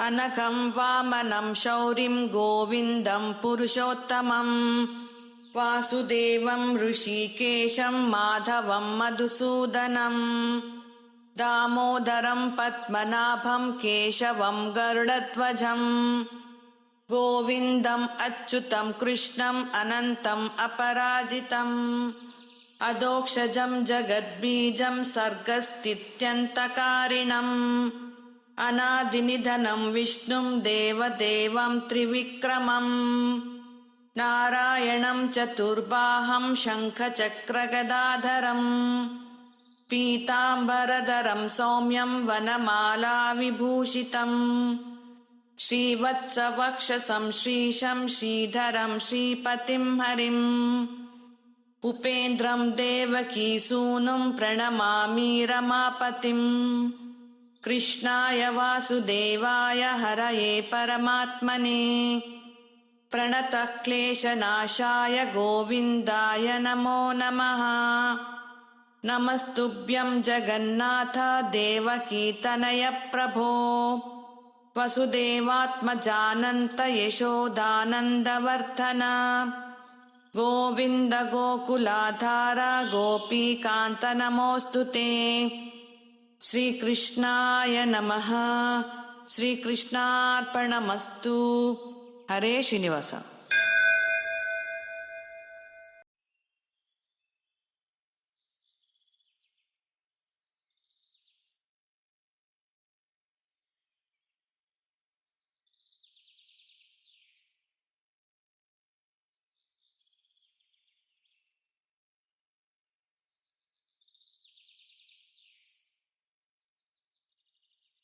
वामनं शौरिं गोविन्दं पुरुषोत्तमम् वासुदेवं ऋषिकेशं माधवं मधुसूदनम् दामोदरं पद्मनाभं केशवं गरुडध्वजम्। गोविन्दम् अच्युतं कृष्णम् अनन्तम् अपराजितम्। अधोक्षजं जगद्बीजं सर्गस्थित्यन्तकारिणम् अनादिनिधनं विष्णुं देवदेवं त्रिविक्रमम्। नारायणं चतुर्बाहं शङ्खचक्रगदाधरम्। पीताम्बरधरं सौम्यं वनमालाविभूषितम्। श्रीवत्सवक्षसं श्रीशं श्रीधरं श्रीपतिं हरिम्। उपेन्द्रं देवकीसूनुं प्रणमामि रमापतिम् कृष्णाय वासुदेवाय हरये परमात्मने। प्रणतः क्लेशनाशाय गोविन्दाय नमो नमः। नमस्तुभ्यं जगन्नाथ देवकीतनय प्रभो। वसुदेवात्मजानन्त यशोदानन्दवर्धन गोविन्द गोकुलाधार गोपीकान्त नमोऽस्तु ते श्रीकृष्णाय नमः। श्रीकृष्णार्पणमस्तु। हरे श्रीनिवास